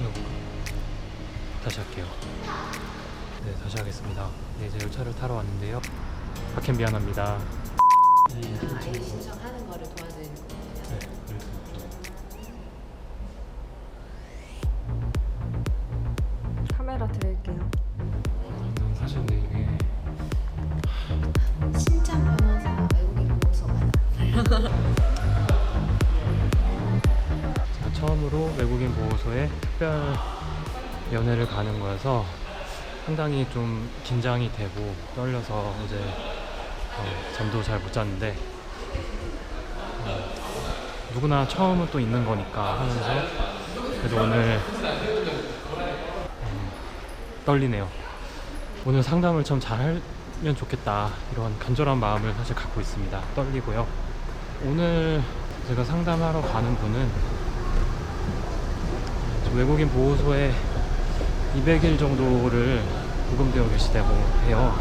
해볼까? 다시 할게요. 네, 다시 하겠습니다. 네, 이제 열차를 타러 왔는데요. 박캠 미안합니다. 아이 신청하는 거를 도와드리는 겁니다. 네, 그래서 카 처음으로 외국인 보호소에 특별 연애를 가는 거여서 상당히 좀 긴장이 되고 떨려서 어제 어, 잠도 잘 못 잤는데 어, 누구나 처음은 또 있는 거니까 하면서 그래도 오늘 음, 떨리네요. 오늘 상담을 좀잘 하면 좋겠다 이런 간절한 마음을 사실 갖고 있습니다. 떨리고요. 오늘 제가 상담하러 가는 분은 저 외국인 보호소에 200일 정도를 구금되어 계시다고 해요.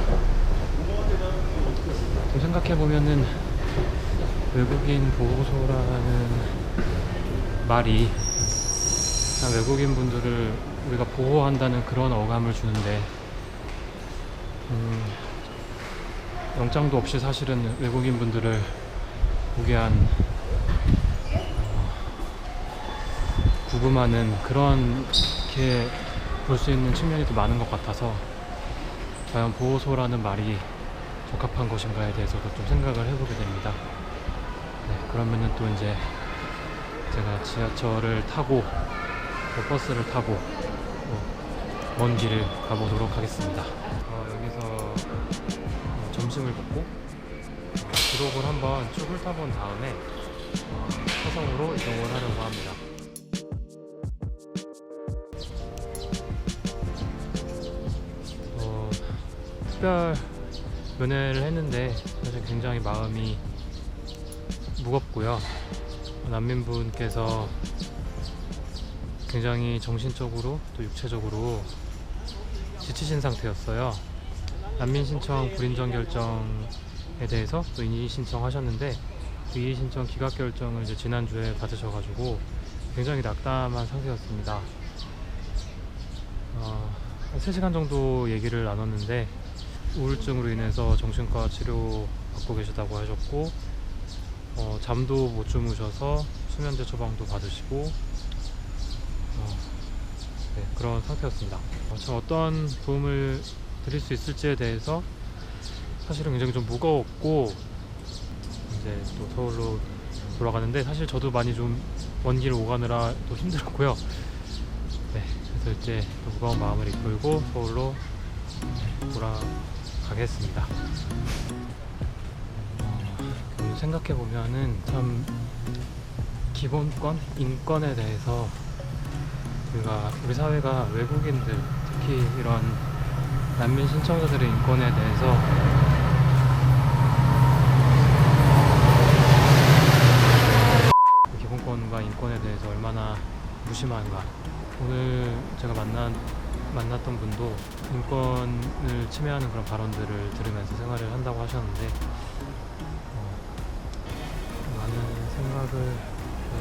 좀 생각해 보면은 외국인 보호소라는 말이 외국인 분들을 우리가 보호한다는 그런 어감을 주는데 음, 영장도 없이 사실은 외국인 분들을 오게 한 어, 구금하는 그렇게 볼 수 있는 측면이 더 많은 것 같아서 과연 보호소라는 말이 적합한 것인가에 대해서도 좀 생각을 해보게 됩니다. 네, 그러면은 또 이제 제가 지하철을 타고 또 버스를 타고 또먼 길을 가보도록 하겠습니다. 어, 여기서 어, 점심을 먹고 어, 기록을 한번 쭉 훑어본 다음에 어, 화성으로 이동을 하려고 합니다. 특별 면회를 했는데 사실 굉장히 마음이 무겁고요. 난민분께서 굉장히 정신적으로 또 육체적으로 지치신 상태였어요. 난민 신청 불인정 결정에 대해서 또 이의 신청하셨는데 그 이의 신청 기각 결정을 이제 지난주에 받으셔가지고 굉장히 낙담한 상태였습니다. 어, 한 3시간 정도 얘기를 나눴는데 우울증으로 인해서 정신과 치료 받고 계시다고 하셨고 어, 잠도 못 주무셔서 수면제 처방도 받으시고 어, 네, 그런 상태였습니다. 어, 참 어떤 도움을 드릴 수 있을지에 대해서 사실은 굉장히 좀 무거웠고 이제 또 서울로 돌아가는데 사실 저도 많이 좀 먼길 오가느라 또 힘들었고요. 네, 그래서 이제 또 무거운 마음을 이끌고 서울로 돌아 가겠습니다. 어, 생각해 보면은 참 기본권, 인권에 대해서 우리가 우리 사회가 외국인들 특히 이런 난민 신청자들의 인권에 대해서 기본권과 인권에 대해서 얼마나 무심한가. 오늘 제가 만난 만났던 분도 인권을 침해하는 그런 발언들을 들으면서 생활을 한다고 하셨는데 어, 많은 생각을 네,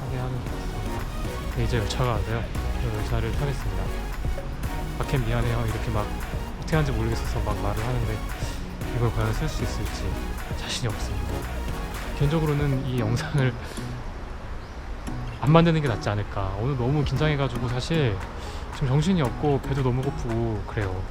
하게 하는 것 같습니다. 네, 이제 열차가 와서요. 그 열차를 타겠습니다. 박캠 미안해요. 이렇게 막 어떻게 하는지 모르겠어서 막 말을 하는데 이걸 과연 쓸 수 있을지 자신이 없습니다. 개인적으로는 이 영상을 안 만드는 게 낫지 않을까. 오늘 너무 긴장해가지고 사실 지금 정신이 없고 배도 너무 고프고 그래요.